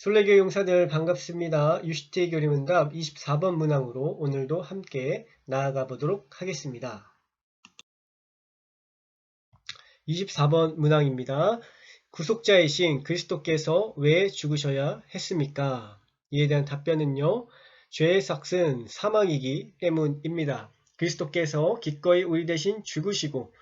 솔레교 용사들 반갑습니다. 유시티 교리문답 24번 문항으로 오늘도 함께 나아가 보도록 하겠습니다. 24번 문항입니다. 구속자이신 그리스도께서 왜 죽으셔야 했습니까? 이에 대한 답변은요. 죄의 삭은 사망이기 때문입니다. 그리스도께서 기꺼이 우리 대신 죽으시고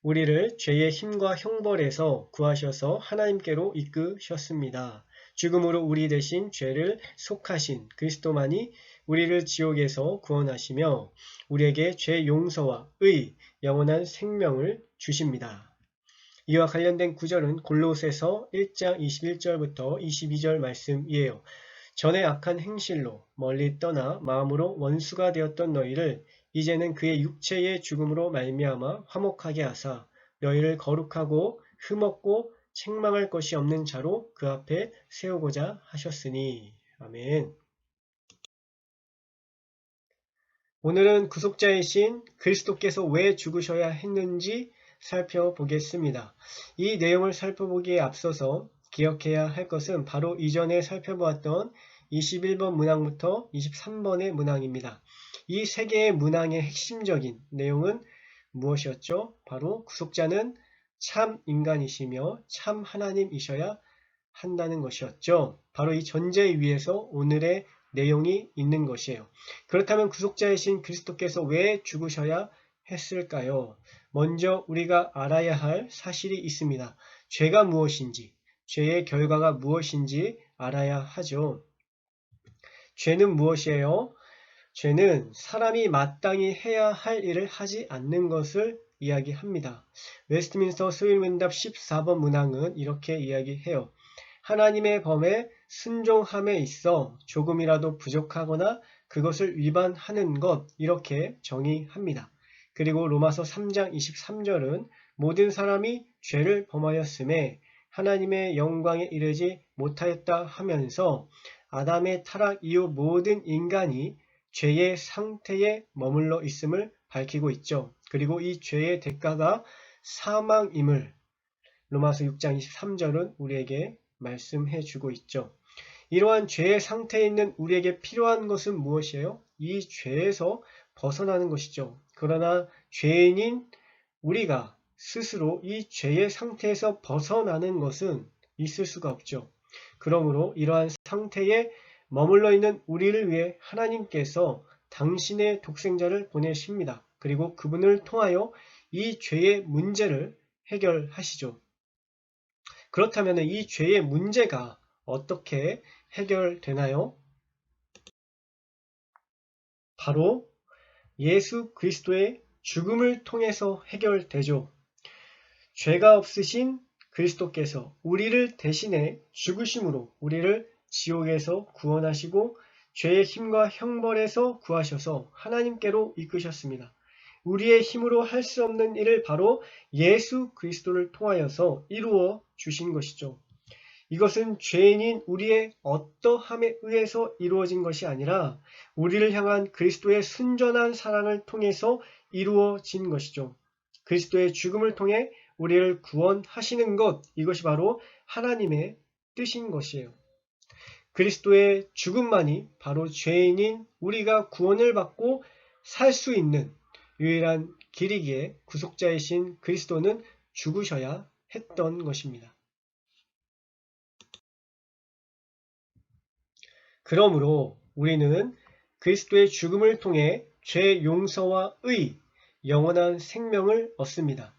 우리를 죄의 힘과 형벌에서 구하셔서 하나님께로 이끄셨습니다. 죽음으로 우리 대신 죄를 속하신 그리스도만이 우리를 지옥에서 구원하시며 우리에게 죄 용서와 의, 영원한 생명을 주십니다. 이와 관련된 구절은 골로새서 1장 21절부터 22절 말씀이에요. 전에 악한 행실로 멀리 떠나 마음으로 원수가 되었던 너희를 이제는 그의 육체의 죽음으로 말미암아 화목하게 하사 너희를 거룩하고 흠없고 책망할 것이 없는 자로 그 앞에 세우고자 하셨으니. 아멘. 오늘은 구속자이신 그리스도께서 왜 죽으셔야 했는지 살펴보겠습니다. 이 내용을 살펴보기에 앞서서 기억해야 할 것은 바로 이전에 살펴보았던 21번 문항부터 23번의 문항입니다. 이 세 개의 문항의 핵심적인 내용은 무엇이었죠? 바로 구속자는 참 인간이시며 참 하나님이셔야 한다는 것이었죠. 바로 이 전제 위에서 오늘의 내용이 있는 것이에요. 그렇다면 구속자이신 그리스도께서 왜 죽으셔야 했을까요? 먼저 우리가 알아야 할 사실이 있습니다. 죄가 무엇인지, 죄의 결과가 무엇인지 알아야 하죠. 죄는 무엇이에요? 죄는 사람이 마땅히 해야 할 일을 하지 않는 것을 이야기합니다. 웨스트민스터 수일문답 14번 문항은 이렇게 이야기해요. 하나님의 범에 순종함에 있어 조금이라도 부족하거나 그것을 위반하는 것 이렇게 정의합니다. 그리고 로마서 3장 23절은 모든 사람이 죄를 범하였음에 하나님의 영광에 이르지 못하였다 하면서 아담의 타락 이후 모든 인간이 죄의 상태에 머물러 있음을 밝히고 있죠. 그리고 이 죄의 대가가 사망임을 로마서 6장 23절은 우리에게 말씀해 주고 있죠. 이러한 죄의 상태에 있는 우리에게 필요한 것은 무엇이에요? 이 죄에서 벗어나는 것이죠. 그러나 죄인인 우리가 스스로 이 죄의 상태에서 벗어나는 것은 있을 수가 없죠. 그러므로 이러한 상태에 머물러 있는 우리를 위해 하나님께서 당신의 독생자를 보내십니다. 그리고 그분을 통하여 이 죄의 문제를 해결하시죠. 그렇다면 이 죄의 문제가 어떻게 해결되나요? 바로 예수 그리스도의 죽음을 통해서 해결되죠. 죄가 없으신 그리스도께서 우리를 대신해 죽으심으로 우리를 지옥에서 구원하시고 죄의 힘과 형벌에서 구하셔서 하나님께로 이끄셨습니다. 우리의 힘으로 할 수 없는 일을 바로 예수 그리스도를 통하여서 이루어 주신 것이죠. 이것은 죄인인 우리의 어떠함에 의해서 이루어진 것이 아니라 우리를 향한 그리스도의 순전한 사랑을 통해서 이루어진 것이죠. 그리스도의 죽음을 통해 우리를 구원하시는 것, 이것이 바로 하나님의 뜻인 것이에요. 그리스도의 죽음만이 바로 죄인인 우리가 구원을 받고 살 수 있는 유일한 길이기에 구속자이신 그리스도는 죽으셔야 했던 것입니다. 그러므로 우리는 그리스도의 죽음을 통해 죄 용서와 의, 영원한 생명을 얻습니다.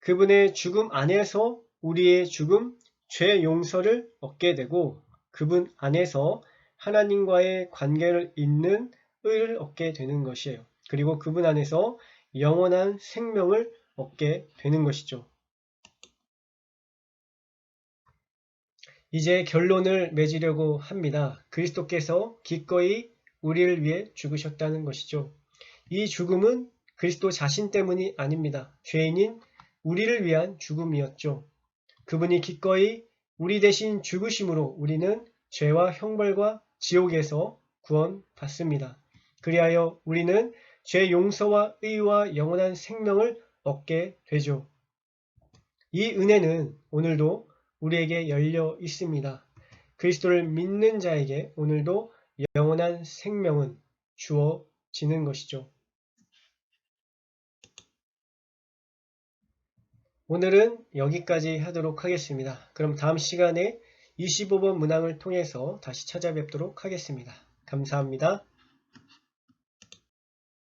그분의 죽음 안에서 우리의 죽음, 죄 용서를 얻게 되고 그분 안에서 하나님과의 관계를 잇는 의를 얻게 되는 것이에요. 그리고 그분 안에서 영원한 생명을 얻게 되는 것이죠. 이제 결론을 맺으려고 합니다. 그리스도께서 기꺼이 우리를 위해 죽으셨다는 것이죠. 이 죽음은 그리스도 자신 때문이 아닙니다. 죄인인 우리를 위한 죽음이었죠. 그분이 기꺼이 우리 대신 죽으심으로 우리는 죄와 형벌과 지옥에서 구원받습니다. 그리하여 우리는 죄 용서와 의와 영원한 생명을 얻게 되죠. 이 은혜는 오늘도 우리에게 열려 있습니다. 그리스도를 믿는 자에게 오늘도 영원한 생명은 주어지는 것이죠. 오늘은 여기까지 하도록 하겠습니다. 그럼 다음 시간에 25번 문항을 통해서 다시 찾아뵙도록 하겠습니다. 감사합니다.